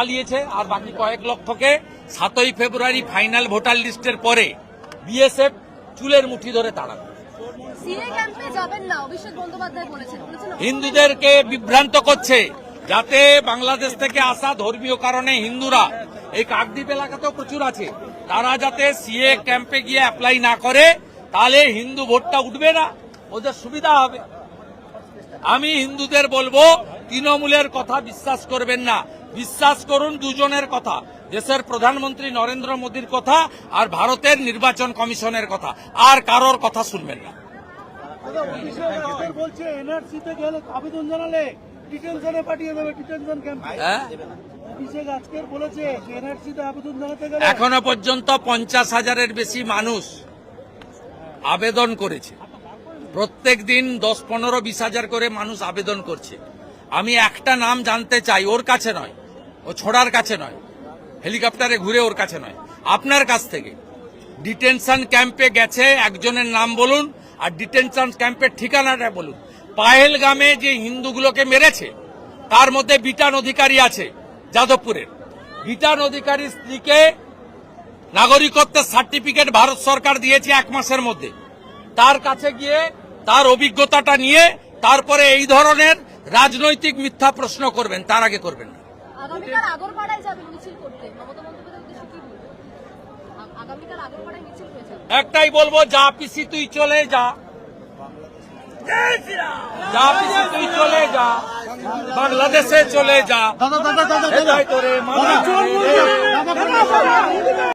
পালিয়েছে আর বাকি কয়েক লক্ষকে সাতই ফেব্রুয়ারি ফাইনাল ভোটার লিস্টের পরে বিএসএফ চুলের মুঠি ধরে তাড়াবে। হিন্দুদেরকে বিভ্রান্ত করছে যাতে বাংলাদেশ থেকে আসা ধর্মীয় কারণে হিন্দুরা এই কাকদ্বীপ এলাকাতেও প্রচুর আছে তারা যাতে সিএ ক্যাম্পে গিয়ে অ্যাপ্লাই না করে তাহলে হিন্দু ভোটটা উঠবে না ওদের সুবিধা হবে। আমি হিন্দুদের বলব তৃণমূলের কথা বিশ্বাস করবেন না। বিশ্বাস করুন দুজনের কথা। দেশের প্রধানমন্ত্রী নরেন্দ্র মোদীর কথা আর ভারতের নির্বাচন কমিশনের কথা। আর কারোর কথা শুনবেন না। দাদা অভিষেক আজকের বলছে এনআরসিতে গেলে আবেদন জানালে ডিটেনশনে পাঠিয়ে দেবে ডিটেনশন ক্যাম্পে হ্যাঁ? এখনও পর্যন্ত পঞ্চাশ হাজারের বেশি মানুষ আবেদন করেছে। প্রত্যেক দিন দশ পনেরো বিশ হাজার করে মানুষ আবেদন করছে। একটা নাম জানতে চাই, ওর কাছে নয়। ও ছোড়ার কাছে নয়। হেলিকপ্টারে ঘুরে ওর কাছে নয়। আপনার কাছ থেকে। ডিটেনশন ক্যাম্পে গেছে, একজনের নাম বলুন, আর ডিটেনশন ক্যাম্পের ঠিকানাটা বলুন। পাহেলগামে যে হিন্দুগুলোকে মেরেছে, তার মধ্যে বিটান অধিকারী আছে, যাদবপুরের। বিটান অধিকারীর স্ত্রীকে নাগরিকত্বের সার্টিফিকেট ভারত সরকার দিয়েছে এক মাসের মধ্যে। তার কাছে গিয়ে তার অভিজ্ঞতাটা নিয়ে, তারপরে এই ধরনের রাজনৈতিক মিথ্যা প্রশ্ন করবেন তার আগে করবেন না। একটাই বলব যা পিসি তুই চলে যা। যা পিসি তুই চলে যা। বাংলাদেশে চলে যা।